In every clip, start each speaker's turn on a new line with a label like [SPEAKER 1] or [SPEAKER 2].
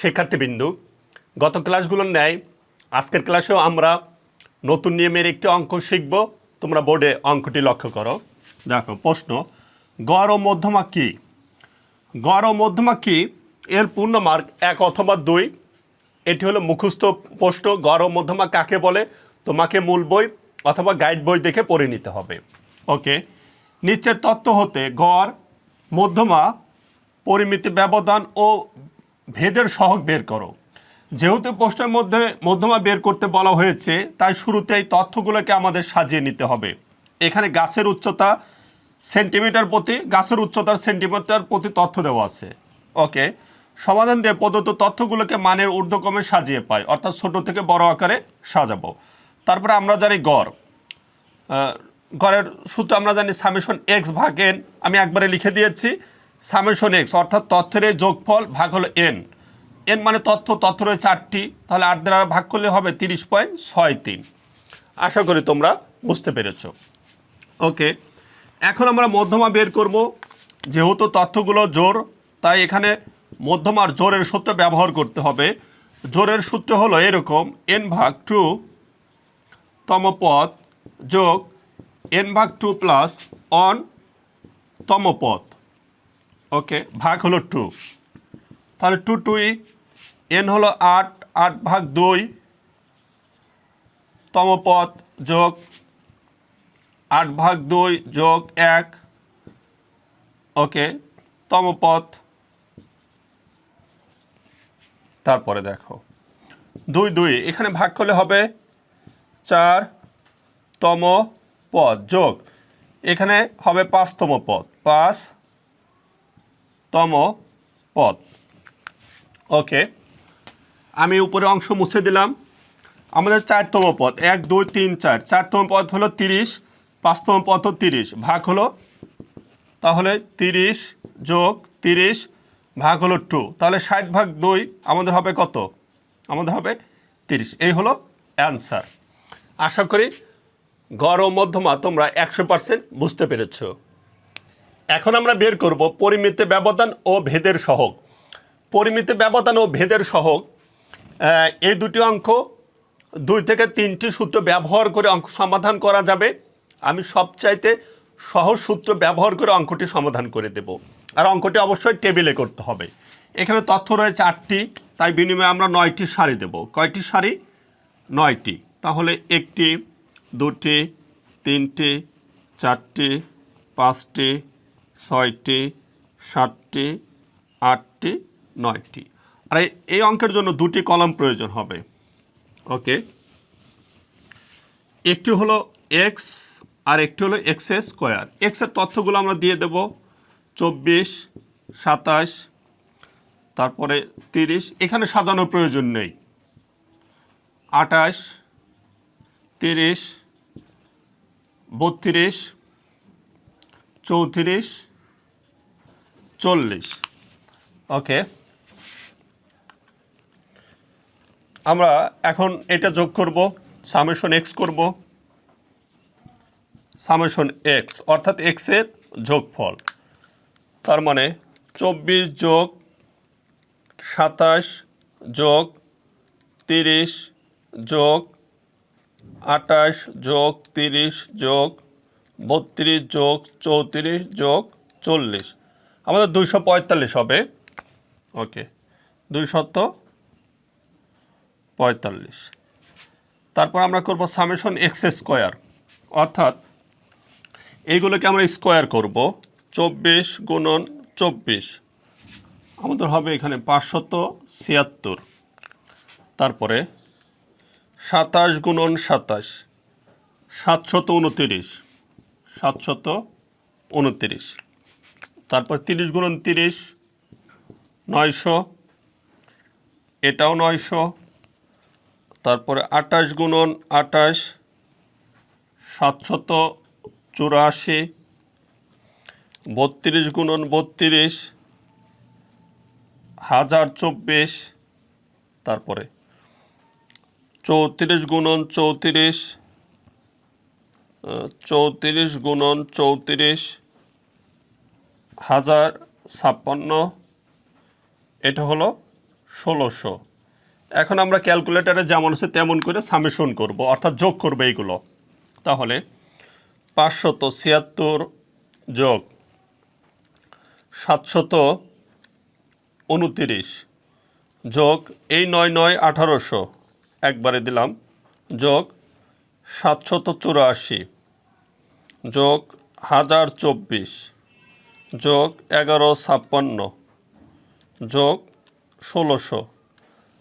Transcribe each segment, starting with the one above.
[SPEAKER 1] শিক্ষার্থীবৃন্দু গত ক্লাসগুলোর ন্যায়, আজকের ক্লাসেও আমরা নতুন নিয়মের একটি অঙ্ক শিখব। তোমরা বোর্ডে অঙ্কটি লক্ষ্য করো। দেখো, প্রশ্ন, গড় ও মধ্যমা কী? গড় ও মধ্যমা কী? এর পূর্ণ মার্ক এক অথবা দুই। এটি হলো মুখস্থ প্রশ্ন, গড় ও মধ্যমা কাকে বলে? তোমাকে মূল বই অথবা গাইড বই দেখে পড়ে নিতে হবে। ওকে, নিচের তত্ত্ব হতে গড়, মধ্যমা, পরিমিতি ব্যবধান ও ভেদের সহগ বের করো। যেহেতু প্রশ্নের মধ্যে, মধ্যমা বের করতে বলা হয়েছে, তাই শুরুতে এই তথ্যগুলোকে আমাদের সাজিয়ে নিতে হবে। এখানে গাছের উচ্চতা সেন্টিমিটার প্রতি, গাছের উচ্চতার সেন্টিমিটার প্রতি তথ্য দেওয়া আছে। ওকে সমাধান দিয়ে প্রদত্ত তথ্যগুলোকে মানের ঊর্ধ্বক্রমে সাজিয়ে পাই, অর্থাৎ ছোট থেকে বড় আকারে সাজাবো। তারপরে আমরা জানি গড়। গড়ের সূত্র আমরা জানি সামেশন এক্স ভাগ এন আমি একবারে লিখে দিয়েছি। সামেশন এক্স অর্থাৎ তথ্যের যোগফল ভাগ হলো এন এন মানে তথ্য তথ্য রয়েছে আটটি, তাহলে আট দ্বারা ভাগ করলে হবে তিরিশ পয়েন্ট ছয় তিন। আশা করি তোমরা বুঝতে পেরেছ। ওকে, এখন আমরা মধ্যমা বের করব। যেহেতু তথ্যগুলো জোর, তাই এখানে মধ্যমার জোরের সূত্র ব্যবহার করতে হবে। জোরের সূত্র হলো এরকম এন ভাগ টু তম পদ যোগ এন ভাগ টু প্লাস অন তম পদ। ওকে, ভাগ হলো টু তাহলে টু টুই এন হলো আট আট ভাগ দুই, তম পদ যোগ আট ভাগ দুই যোগ এক। ওকে, তম পদ। তারপরে দেখো, দুই দুই, এখানে ভাগ করলে হবে চার তম পদ যোগ। এখানে হবে পাঁচতম পদ, পাঁচ তম পদ। ওকে, আমি উপরে অংশ মুছে দিলাম। আমাদের চারতম পদ, এক, দুই, তিন, চার। চারতম পদ হলো তিরিশ, পাঁচতম পদ হলো তিরিশ। ভাগ হলো, তাহলে তিরিশ যোগ তিরিশ ভাগ হলো টু তাহলে ষাট ভাগ দুই আমাদের হবে কত? আমাদের হবে তিরিশ। এই হলো অ্যান্সার আশা করি ও মধ্যমা তোমরা একশো পার্সেন্ট বুঝতে পেরেছ। এখন আমরা বের করব পরিমিতি ব্যবধান ও ভেদের সহগ। পরিমিতি ব্যবধান ও ভেদের সহগ এই দুটি অঙ্ক দুই থেকে তিনটি সূত্র ব্যবহার করে অঙ্ক সমাধান করা যাবে। আমি সবচাইতে সহজ সূত্র ব্যবহার করে অঙ্কটি সমাধান করে দেব। আর অঙ্কটি অবশ্যই টেবিলে করতে হবে। এখানে তথ্য রয়েছে আটটি, তাই বিনিময়ে আমরা নয়টি সারি দেব। কয়টি সারি? নয়টি। তাহলে একটি, দুটি, তিনটি, চারটি, পাঁচটি ছয়টি, সাতটি, আটটি, নয়টি। আর, এই- অঙ্কের জন্য দুটি কলাম প্রয়োজন হবে। ওকে। একটি হলো এক্স আর একটি হলো এক্স স্কোয়ার। এক্সের তথ্যগুলো আমরা দিয়ে দেব। চব্বিশ, সাতাশ, তারপরে তিরিশ। এখানে সাজানোর প্রয়োজন নেই। আঠাশ, তিরিশ, বত্রিশ, চৌত্রিশ চল্লিশ। ওকে আমরা এখন এটা যোগ করব সামেশন এক্স করব। সামেশন এক্স অর্থাৎ এক্সের যোগফল। তার মানে চব্বিশ যোগ সাতাশ যোগ তিরিশ যোগ আটাশ যোগ তিরিশ যোগ বত্রিশ যোগ চৌত্রিশ যোগ চল্লিশ। আমাদের দুইশো পঁয়তাল্লিশ হবে। ওকে দুইশত পঁয়তাল্লিশ। তারপর আমরা করব সামেশন এক্স স্কোয়ার। অর্থাৎ এইগুলোকে আমরা স্কোয়ার করব, চব্বিশ গুণন চব্বিশ। আমাদের হবে এখানে পাঁচশত ছিয়াত্তর। তারপরে সাতাশ গুণন সাতাশ, সাতশত উনতিরিশ সাতশত উনতিরিশ। তারপর তিরিশ গুণন তিরিশ, নয়শো, এটাও নয়শো, তারপরে আটাশ গুণন আটাশ সাতশত চুরাশি, বত্রিশ গুণন বত্রিশ, হাজার চব্বিশ, তারপরে চৌত্রিশ গুণন চৌত্রিশ চৌত্রিশ গুণন চৌত্রিশ হাজার ছাপ্পান্ন। এটা হলো ষোলোশো। এখন আমরা ক্যালকুলেটারে যেমন আছে তেমন করে সামেশন করব, অর্থাৎ যোগ করব এইগুলো। তাহলে পাঁচশত ছিয়াত্তর যোগ সাতশত উনতিরিশ যোগ এই নয় নয় আঠারোশো, একবারে দিলাম, যোগ সাতশত চুরাশি যোগ হাজার চব্বিশ। যোগ এগারো ছাপ্পান্ন। যোগ ষোলোশো।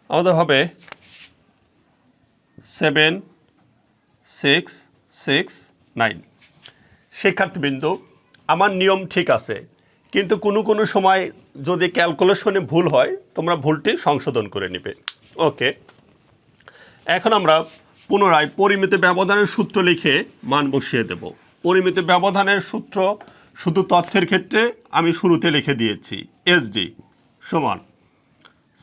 [SPEAKER 1] আমাদের হবে সেভেন, সিক্স সিক্স, নাইন। শিক্ষার্থীবৃন্দ, আমার নিয়ম ঠিক আছে, কিন্তু কোনো কোনো সময় যদি ক্যালকুলেশনে ভুল হয়, তোমরা ভুলটি সংশোধন করে নেবে। ওকে। এখন আমরা পুনরায় পরিমিত ব্যবধানের সূত্র লিখে মান বসিয়ে দেব। পরিমিত ব্যবধানের সূত্র শুধু তথ্যের ক্ষেত্রে আমি শুরুতে লিখে দিয়েছি। এসডি সমান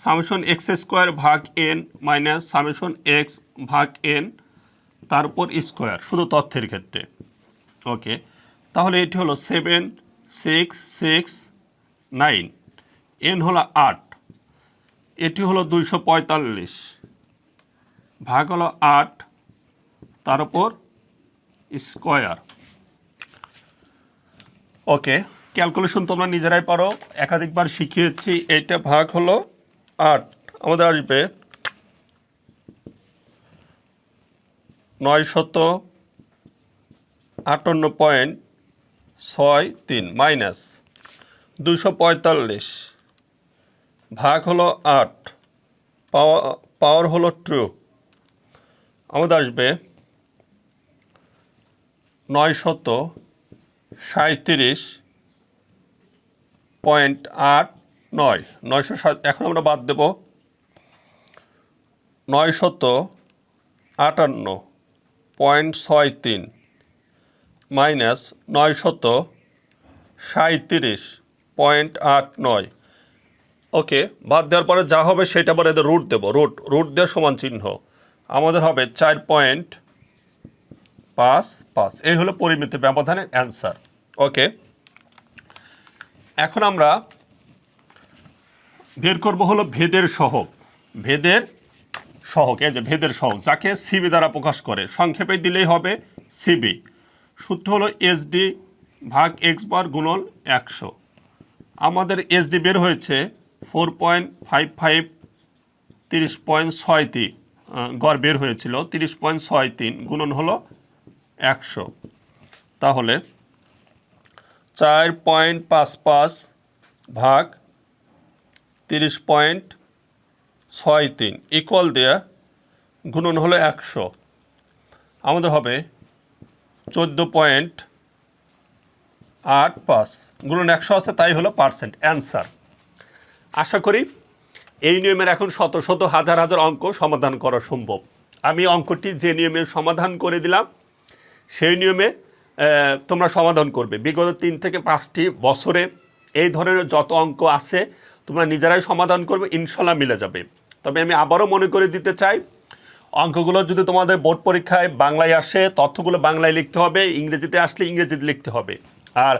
[SPEAKER 1] সামেশন এক্স স্কোয়ার ভাগ এন মাইনাস সামেশন এক্স ভাগ এন তারপর স্কোয়ার, শুধু তথ্যের ক্ষেত্রে। ওকে, তাহলে এটি হলো seven six six nine n হলো আট। এটি হলো দুইশো পঁয়তাল্লিশ। ভাগ হলো আট তারপর স্কোয়ার। ওকে, ক্যালকুলেশন তোমরা নিজেরাই পারো। একাধিকবার শিখিয়েছি এইটা ভাগ হলো আট। আমাদের আসবে নয় শত আটান্ন পয়েন্ট ছয় তিন, মাইনাস দুশো পঁয়তাল্লিশ। ভাগ হলো আট পাওয়ার পাওয়ার হলো টু আমাদের আসবে নয় শত সাঁত্রিশ পয়েন্ট আট নয়, নয়শো এখন আমরা বাদ দেব নয় শত আটান্ন পয়েন্ট ছয় তিন, মাইনাস নয় শত সাঁত্রিশ পয়েন্ট আট নয়। ওকে, বাদ দেওয়ার পরে যা হবে সেটা পরে এদের রুট দেবো রুট রুট দিয়ে সমান চিহ্ন। আমাদের হবে চার পয়েন্ট পাঁচ পাঁচ এই হলো পরিমিত ব্যবধানের অ্যান্সার ওকে এখন আমরা বের করব হলো ভেদের সহগ। ভেদের সহগ, এই যে ভেদের সহগ, যাকে সিবি দ্বারা প্রকাশ করে। সংক্ষেপে দিলেই হবে সিবি সূত্র হলো এসডি ভাগ এক্স বার গুণল একশো। আমাদের এসডি বের হয়েছে ফোর পয়েন্ট ফাইভ ফাইভ তিরিশ পয়েন্ট ছয় তিন গড় বের হয়েছিল। তিরিশ পয়েন্ট ছয় তিন গুণন হলো একশো। তাহলে চার পয়েন্ট পাঁচ পাঁচ ভাগ তিরিশ পয়েন্ট ছয় তিন ইকুয়াল দেয়া গুণন হলো একশো। আমাদের হবে চোদ্দ পয়েন্ট আট পাঁচ। গুণন একশো আছে, তাই হলো পার্সেন্ট অ্যান্সার। আশা করি এই নিয়মের এখন শত শত হাজার হাজার অঙ্ক সমাধান করা সম্ভব। আমি অঙ্কটি যে নিয়মে সমাধান করে দিলাম সেই নিয়মে তোমরা সমাধান করবে। বিগত তিন থেকে পাঁচটি বছরে এই ধরনের যত অঙ্ক আছে, তোমরা নিজেরাই সমাধান করবে, ইনশাল্লাহ মিলে যাবে। তবে আমি আবারও মনে করে দিতে চাই, অঙ্কগুলো যদি তোমাদের বোর্ড পরীক্ষায় বাংলায় আসে, তথ্যগুলো বাংলায় লিখতে হবে, ইংরেজিতে আসলে ইংরেজিতে লিখতে হবে। আর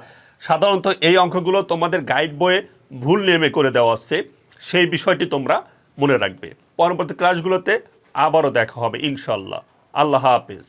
[SPEAKER 1] সাধারণত এই অঙ্কগুলো তোমাদের গাইড বইয়ে ভুল নিয়মে করে দেওয়া আছে, সেই বিষয়টি তোমরা মনে রাখবে। পরবর্তী ক্লাসগুলোতে আবারও দেখা হবে, ইনশাল্লাহ। আল্লাহ হাফেজ।